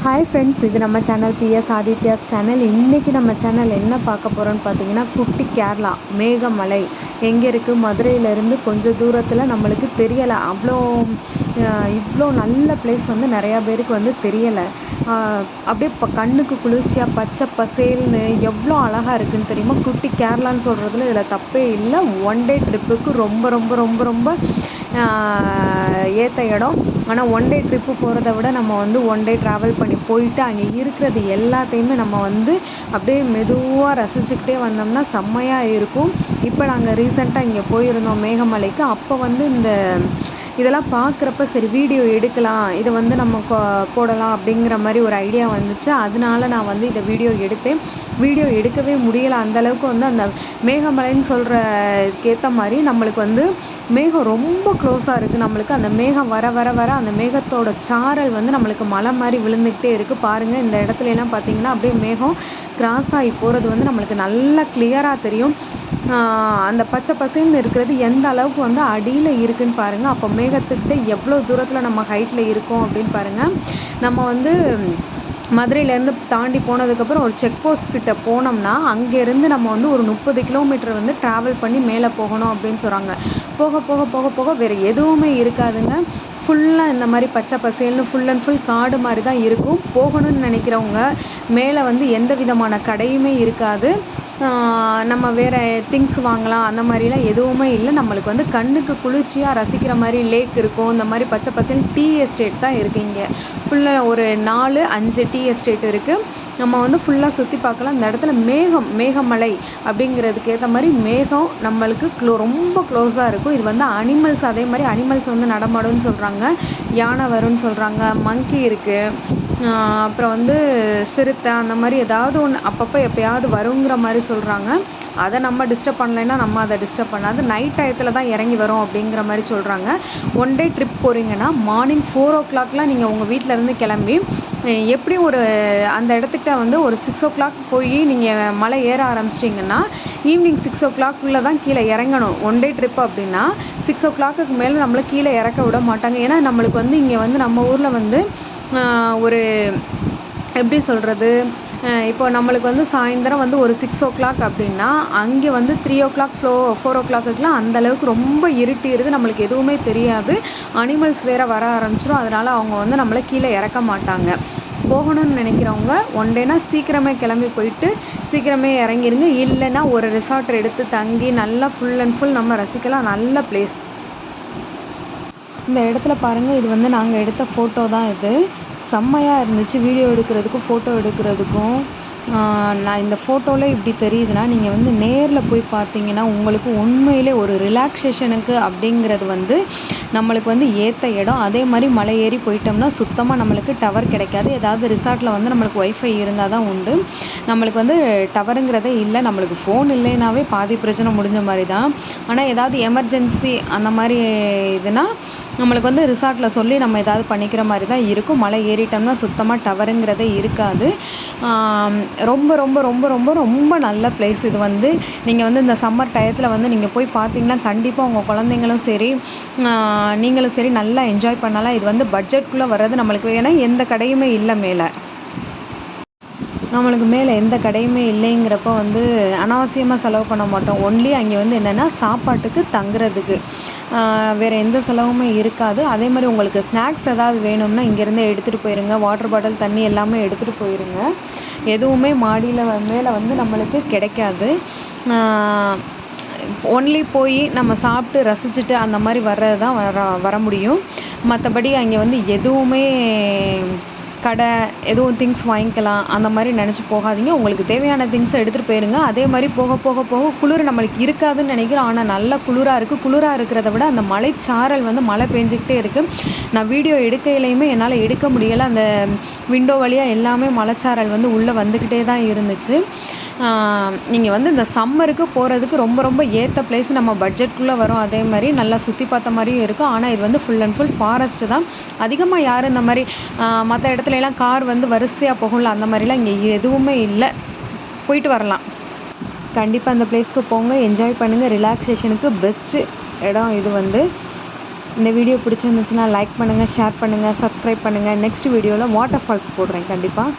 Hi friends இது நம்ம channel PS Aditya's channel இன்றைக்கி நம்ம சேனல் என்ன பார்க்க போகிறோன்னு பார்த்தீங்கன்னா குட்டி கேரளா மேகமலை. எங்கே இருக்குது மதுரையிலேருந்து கொஞ்சம் தூரத்தில் நம்மளுக்கு தெரியலை. அவ்வளோ இவ்வளோ நல்ல பிளேஸ் வந்து நிறையா பேருக்கு வந்து தெரியலை. அப்படியே இப்போ கண்ணுக்கு குளிர்ச்சியாக பச்சை பசேல்னு எவ்வளோ அழகாக இருக்குன்னு தெரியுமா? குட்டி கேரளான்னு சொல்கிறதுல இதில் தப்பே இல்லை. ஒன் டே ட்ரிப்புக்கு ரொம்ப ரொம்ப ரொம்ப ரொம்ப ஏற்ற இடம். ஆனால் ஒன் டே ட்ரிப்பு போகிறத விட நம்ம வந்து ஒன் டே ட்ராவல் பண்ணி போயிட்டு அங்கே இருக்கிறது எல்லாத்தையுமே நம்ம வந்து அப்படியே மெதுவாக ரசிச்சுக்கிட்டே வந்தோம்னா செம்மையாக இருக்கும். இப்போ நாங்கள் ரீசெண்டாக இங்கே போயிருந்தோம் மேகமலைக்கு. அப்போ வந்து இந்த இதெல்லாம் பார்க்குறப்ப சரி வீடியோ எடுக்கலாம் இதை வந்து நம்ம கொ- போடலாம் அப்படிங்கிற மாதிரி ஒரு ஐடியா வந்துச்சு. அதனால நான் வந்து இதை வீடியோ எடுத்தேன். வீடியோ எடுக்கவே முடியலை. அந்த அளவுக்கு வந்து அந்த மேகமலைன்னு சொல்கிறக்கேற்ற ஏற்ற மாதிரி நம்மளுக்கு வந்து மேகம் ரொம்ப க்ளோஸாக இருக்குது நம்மளுக்கு. அந்த மேகம் வர வர வர அந்த மேகத்தோட சாரல் வந்து நம்மளுக்கு மலை மாதிரி விழுந்துக்கிட்டே இருக்குது பாருங்கள் இந்த இடத்துலலாம் பார்த்தீங்கன்னா அப்படியே மேகம் கிராஸ் ஆகி போகிறது வந்து நம்மளுக்கு நல்லா கிளியராக தெரியும். அந்த பச்சை பசேல்னு இருக்கிறது எந்த அளவுக்கு வந்து அடியில் இருக்குதுன்னு பாருங்கள் அப்போ மேகத்துக்கிட்ட எவ்வளோ தூரத்தில் நம்ம ஹைட்டில் இருக்கோம் அப்படின்னு பாருங்கள் நம்ம வந்து மதுரையிலேருந்து தாண்டி போனதுக்கப்புறம் ஒரு செக் போஸ்ட் கிட்ட போனோம்னா அங்கேருந்து நம்ம வந்து ஒரு முப்பது கிலோமீட்டர் வந்து ட்ராவல் பண்ணி மேலே போகணும் அப்படின்னு சொல்கிறாங்க போக போக போக போக வேறு எதுவுமே இருக்காதுங்க. ஃபுல்லாக இந்த மாதிரி பச்சை பசேல்னு ஃபுல் அண்ட் ஃபுல் காடு மாதிரி தான் இருக்கும். போகணும்னு நினைக்கிறவங்க மேலே வந்து எந்த விதமான கடையுமே இருக்காது. நம்ம வேறு திங்ஸ் வாங்கலாம். அந்த மாதிரிலாம் எதுவுமே இல்லை. நம்மளுக்கு வந்து கண்ணுக்கு குளிர்ச்சியாக ரசிக்கிற மாதிரி லேக் இருக்கும். இந்த மாதிரி பச்சை பசேல் டீ எஸ்டேட் தான் இருக்குது இங்கே. ஃபுல்லாக ஒரு நாலு அஞ்சு டீ எஸ்டேட் இருக்குது நம்ம வந்து ஃபுல்லாக சுற்றி பார்க்கலாம். அந்த இடத்துல மேகம் மேகமலை அப்படிங்கிறதுக்கு ஏற்ற மாதிரி மேகம் நம்மளுக்கு க்ளோ ரொம்ப க்ளோஸாக இருக்கும். இது வந்து அனிமல்ஸ் அதே மாதிரி அனிமல்ஸ் வந்து நடமாடும்னு சொல்கிறாங்க யானை வரும்னு சொல்கிறாங்க மங்கி இருக்குது அப்புறம் வந்து சிறுத்தை அந்த மாதிரி ஏதாவது ஒன்று அப்பப்போ எப்பயாவது வருங்கிற மாதிரி சொல்கிறாங்க அதை நம்ம டிஸ்டர்ப் பண்ணலைன்னா நம்ம அதை டிஸ்டர்ப் பண்ணாது நைட் டயத்தில் தான் இறங்கி வரும் அப்படிங்கிற மாதிரி சொல்கிறாங்க ஒன் டே ட்ரிப் போகிறீங்கன்னா மார்னிங் ஃபோர் ஓ கிளாக்லாம் நீங்கள் உங்கள் வீட்டிலேருந்து கிளம்பி எப்படியும் ஒரு அந்த இடத்துக்கிட்ட வந்து ஒரு சிக்ஸ் ஓ கிளாக் போய் நீங்கள் மலை ஏற ஆரம்பிச்சிட்டிங்கன்னா ஈவினிங் சிக்ஸ் ஓ கிளாக்குள்ளே தான் கீழே இறங்கணும். ஒன் டே ட்ரிப் அப்படின்னா சிக்ஸ் ஓ கிளாக்குக்கு மேலே நம்மளை கீழே இறக்க விட மாட்டாங்க. ஏன்னா நம்மளுக்கு வந்து இங்கே வந்து நம்ம ஊரில் வந்து ஒரு எப்படி சொல்கிறது இப்போ நம்மளுக்கு வந்து சாயந்தரம் வந்து ஒரு சிக்ஸ் ஓ கிளாக் அப்படின்னா அங்கே வந்து three o'clock four four o கிளாக்குலாம் அந்த அளவுக்கு ரொம்ப இருட்டிடுது. நம்மளுக்கு எதுவுமே தெரியாது. அனிமல்ஸ் வேறு வர ஆரம்பிச்சிடும் அதனால் அவங்க வந்து நம்மளை கீழே இறக்க மாட்டாங்க. போகணும்னு நினைக்கிறவங்க ஒன் டேனா சீக்கிரமே கிளம்பி போயிட்டு சீக்கிரமே இறங்கிருங்க. இல்லைன்னா ஒரு ரிசார்ட் எடுத்து தங்கி நல்லா ஃபுல் அண்ட் ஃபுல் நம்ம ரசிக்கலாம். நல்ல பிளேஸ் இந்த இடத்துல பாருங்கள் இது வந்து நாங்கள் எடுத்த ஃபோட்டோ தான் இது. செம்மையாக இருந்துச்சு. வீடியோ எடுக்கிறதுக்கும் ஃபோட்டோ எடுக்கிறதுக்கும். நான் இந்த ஃபோட்டோவில் இப்படி தெரியுதுன்னா நீங்கள் வந்து நேரில் போய் பார்த்தீங்கன்னா உங்களுக்கு உண்மையிலே ஒரு ரிலாக்ஸேஷனுக்கு அப்படிங்கிறது வந்து நம்மளுக்கு வந்து ஏற்ற இடம். அதே மாதிரி மலை ஏறி போயிட்டோம்னா சுத்தமாக நம்மளுக்கு டவர் கிடைக்காது. ஏதாவது ரிசார்ட்டில் வந்து நம்மளுக்கு ஒய்ஃபை இருந்தால் தான் உண்டு. நம்மளுக்கு வந்து டவருங்கிறதே இல்லை. நம்மளுக்கு ஃபோன் இல்லைனாவே பாதி பிரச்சனை முடிஞ்ச மாதிரி தான். ஆனால் ஏதாவது எமர்ஜென்சி அந்த மாதிரி இதுனால் நம்மளுக்கு வந்து ரிசார்ட்டில் சொல்லி நம்ம ஏதாவது பண்ணிக்கிற மாதிரி தான் இருக்கும். மலை ஏறிட்டோம்னா சுத்தமாக டவருங்கிறதே இருக்காது. ரொம்ப ரொம்ப ரொம்ப ரொம்ப ரொம்ப நல்ல பிளேஸ் இது வந்து. நீங்கள் வந்து இந்த சம்மர் டயத்தில் வந்து நீங்கள் போய் பார்த்தீங்கன்னா கண்டிப்பாக உங்கள் குழந்தைங்களும் சரி நீங்களும் சரி நல்லா என்ஜாய் பண்ணலாம். இது வந்து பட்ஜெட்குள்ளே வர்றது நம்மளுக்கு ஏன்னா எந்த கடையுமே இல்லை மேலே. நம்மளுக்கு மேலே எந்த கடையுமே இல்லைங்கிறப்ப வந்து அனாவசியமாக செலவு பண்ண மாட்டோம். ஒன்லி அங்கே வந்து என்னென்னா சாப்பாட்டுக்கு தங்குறதுக்கு. வேறு எந்த செலவுமே இருக்காது. அதே மாதிரி உங்களுக்கு ஸ்நாக்ஸ் ஏதாவது வேணும்னா இங்கேருந்து எடுத்துகிட்டு போயிருங்க. வாட்டர் பாட்டில் தண்ணி எல்லாமே எடுத்துகிட்டு போயிருங்க. எதுவுமே மாடியில் மேலே வந்து நம்மளுக்கு கிடைக்காது. ஒன்லி போய் நம்ம சாப்பிட்டு ரசிச்சுட்டு அந்த மாதிரி வர்றது தான் வர வர முடியும். மற்றபடி அங்கே வந்து எதுவுமே கடை எதுவும் திங்ஸ் வாங்கிக்கலாம் அந்த மாதிரி நினச்சி போகாதீங்க. உங்களுக்கு தேவையான திங்ஸை எடுத்துகிட்டு போயிருங்க. அதே மாதிரி போக போக போக குளிர் நம்மளுக்கு இருக்காதுன்னு நினைக்கிறோம் ஆனால் நல்ல குளிராக இருக்குது குளிராக இருக்கிறத விட அந்த மலைச்சாரல் வந்து மழை பெஞ்சிக்கிட்டே இருக்குது நான் வீடியோ எடுக்கையிலையுமே என்னால் எடுக்க முடியலை. அந்த விண்டோ வழியாக எல்லாமே மலைச்சாரல் வந்து உள்ளே வந்துக்கிட்டே தான் இருந்துச்சு. நீங்கள் வந்து இந்த சம்மருக்கு போகிறதுக்கு ரொம்ப ரொம்ப ஏற்ற பிளேஸ் நம்ம பட்ஜெட்குள்ளே வரும். அதே மாதிரி நல்லா சுற்றி பார்த்த மாதிரியும் இருக்கும். ஆனால் இது வந்து ஃபுல் அண்ட் ஃபுல் ஃபாரஸ்ட்டு தான். அதிகமாக யாரும் இந்த மாதிரி மற்ற இடத்துல எல்லாம் கார் வந்து வரிசையாக போகும்ல அந்த மாதிரிலாம் இங்கே எதுவுமே இல்லை. போயிட்டு வரலாம். கண்டிப்பாக அந்த பிளேஸ்க்கு போங்க. என்ஜாய் பண்ணுங்கள் ரிலாக்ஸேஷனுக்கு பெஸ்ட்டு இடம் இது வந்து. இந்த வீடியோ பிடிச்சிருந்துச்சுன்னா லைக் பண்ணுங்கள் ஷேர் பண்ணுங்கள் சப்ஸ்கிரைப் பண்ணுங்கள் நெக்ஸ்ட் வீடியோவில் வாட்டர் ஃபால்ஸ் போடுறேன். கண்டிப்பாக